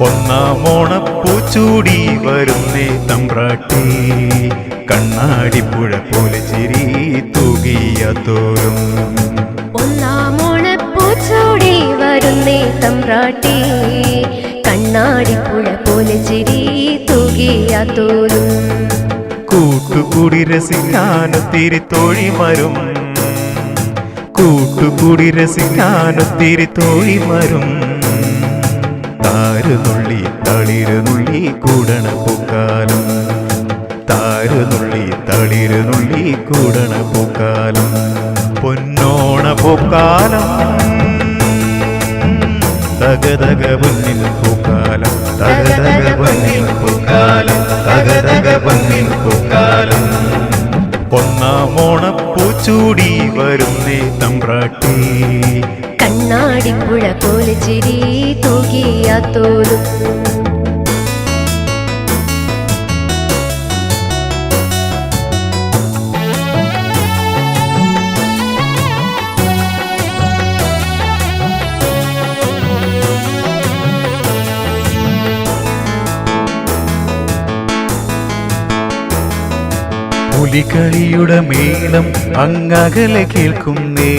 ഒന്നാം ഓണപ്പൂച്ചൂടി വരുന്നേ തമ്പ്രാട്ടി. കണ്ണാടിപ്പുഴ പോലെ ചിരി തൂകിയ തോറും. ഒന്നാമോണപ്പൂച്ചോടി വരുന്നേ തമ്പ്രാട്ടി. കണ്ണാടിപ്പുഴ പോലെ ചിരി തൂകിയ തോറും. കൂട്ടുകൂടി രസിക്കാനൊത്തിരി തോഴി വരും കൂട്ടുകൂടി രസിക്കാനൊത്തിരി തോഴിമരും താരുനുള്ളി തളിരുനുള്ളി കൂടണ പൂക്കാലം. താരുനുള്ളി തളിരുനുള്ളി കൂടണ പൂക്കാലം. പൊന്നോണ പൂക്കാലം. തകതക പൊന്നിൻ ഓണപ്പൂച്ചൂടി വരുന്നേ തമ്പ്രാട്ടി. കണ്ണാടിപ്പുഴ പോലെ ചിരി പുലികളിയുടെ മേളം അങ്ങകലെ കേൾക്കുന്നേ.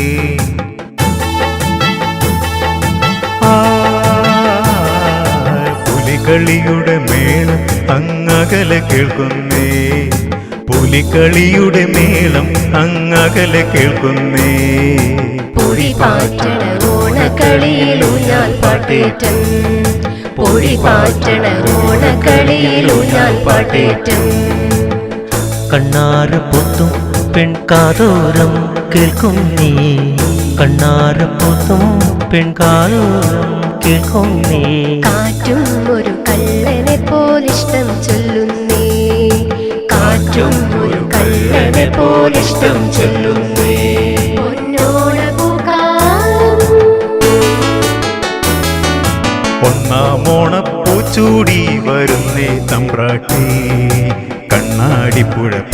പുലികളിയുടെ മേളം അങ്ങകലെ കേൾക്കുന്നേ. പുലികളിയുടെ മേളം അങ്ങകലെ കേൾക്കുന്നേ. പൊടി പാറ്റണ ഓണക്കളിയിൽ ഊഞ്ഞാൽ പാട്ടേറ്റം. പൊടി പാറ്റണ ഓണക്കളിയിൽ ഊഞ്ഞാൽ പാട്ടേറ്റം. കണ്ണാര പൊത്തും പെൺകാതോരം കേൾക്കും നീ. കണ്ണാര പൊത്തും പെൺകാതോരം കേൾക്കും നീ. കാറ്റും ഒരു കള്ളനെ പോലിഷ്ടം ചൊല്ലുന്നേ. കാറ്റും ഒരു കള്ളനെ പോലിഷ്ടം ചൊല്ലുന്നേ.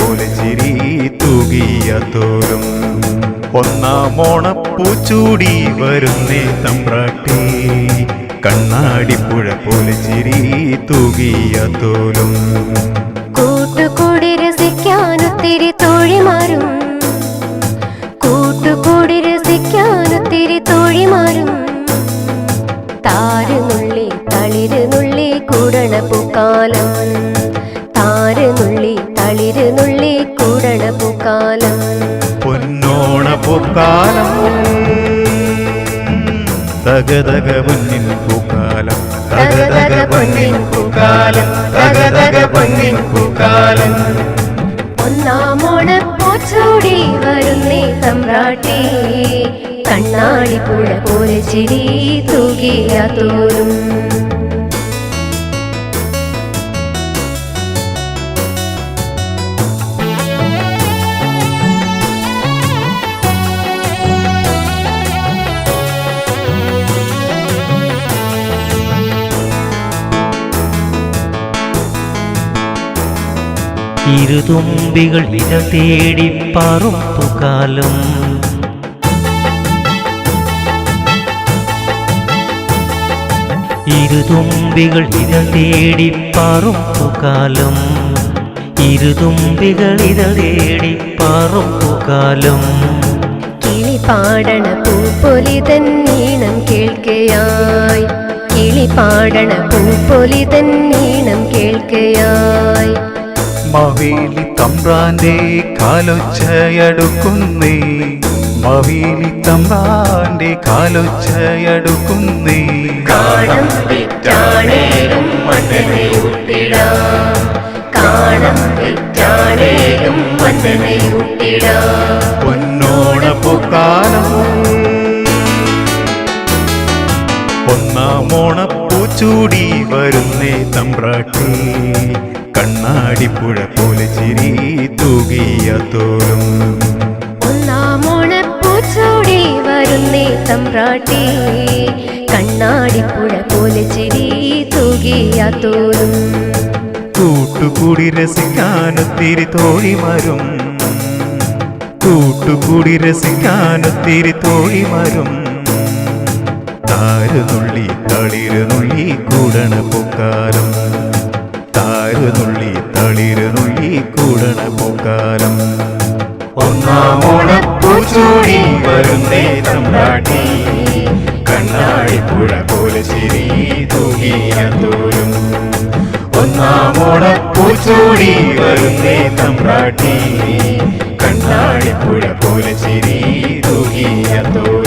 പോലെ ചിരി തൂകിയ തോറും. ഒന്നാം ഓണപ്പൂച്ചൂടി വരുന്നേ തമ്പ്രാട്ടി കണ്ണാടിപ്പുഴ പോലെ ചിരി തൂകിയ തോലും കൂട്ടുകൂടി രസിക്കാനൊത്തിരി തോഴിമാരും. കൂട്ടുകൂടി രസിക്കാനൊത്തിരി തോഴിമാരും. താരുനുള്ളി തളിരുനുള്ളി കൂടണ പൂക്കാലം പൂക്കാലം തകതക പൊന്നിൻ പൂക്കാലം. തകതക പൊന്നിൻ പൂക്കാലം. തകതക പൊന്നിൻ പൂക്കാലം. ഒന്നാമോണ വരുന്നേ കണ്ണാടി പുഴ പോലെ ചിരി തൂകിയ തോലും ഇരുതുമ്പികൾ ഇര തേടി പാറുപ്പുകാലം ഇരുതുമ്പികൾ ഇര തേടി പാറുപ്പുകാലം ഇരുതുമ്പികൾ ഇര തേടി പാറുപ്പുകാലം കിളി പാടണ പൂപ്പൊലി തന്നീണം കേൾക്കയായി. കിളി പാടണ പൂപ്പൊലി തന്നീണം കേൾക്കയായി. മവേലി തമ്പ്രാന്റെ കാലൊച്ചയടുക്കുന്നേ മവേലി തമ്പ്രാന്റെ കാലൊച്ചയടുക്കുന്നേ കാണം വിറ്റാണേലും കാണം വിറ്റാണേലും പൊന്നോണ പൂക്കാലം ഒന്നാം ഓണപ്പൂച്ചൂടി വരുന്നേ തമ്പ്രാട്ടി. കണ്ണാടിപ്പുഴ പോലെ ചിരി തൂകിയ തോലും ഒന്നാമോണപ്പൂച്ചോടി വരുന്നേ തമ്പ്രാട്ടി. കണ്ണാടിപ്പുഴ പോലെ ചിരി തൂകിയ തോലും കൂട്ടുകൂടി രസിക്കാനൊത്തിരി തോഴിമാരും കൂട്ടുകൂടി രസിക്കാനൊത്തിരി തോഴിമാരും താരുനുള്ളി തളിരുനുള്ളി കൂടണ പൊക്കാരം താരുനുള്ളി തളിരുനുള്ളി കൂടണ പൂക്കാലം ഒന്നാമോണപ്പൂച്ചൂടി വരുന്നേ തമ്പ്രാട്ടി കണ്ണാടിപ്പുഴ പോലെ ചിരി തൂങ്ങിയ തോരും. ഒന്നാമോണപ്പൂച്ചൂടി വരുന്നേ തമ്പ്രാട്ടി കണ്ണാടിപ്പുഴ പോലെ ചിരി തൂങ്ങിയ തോരും.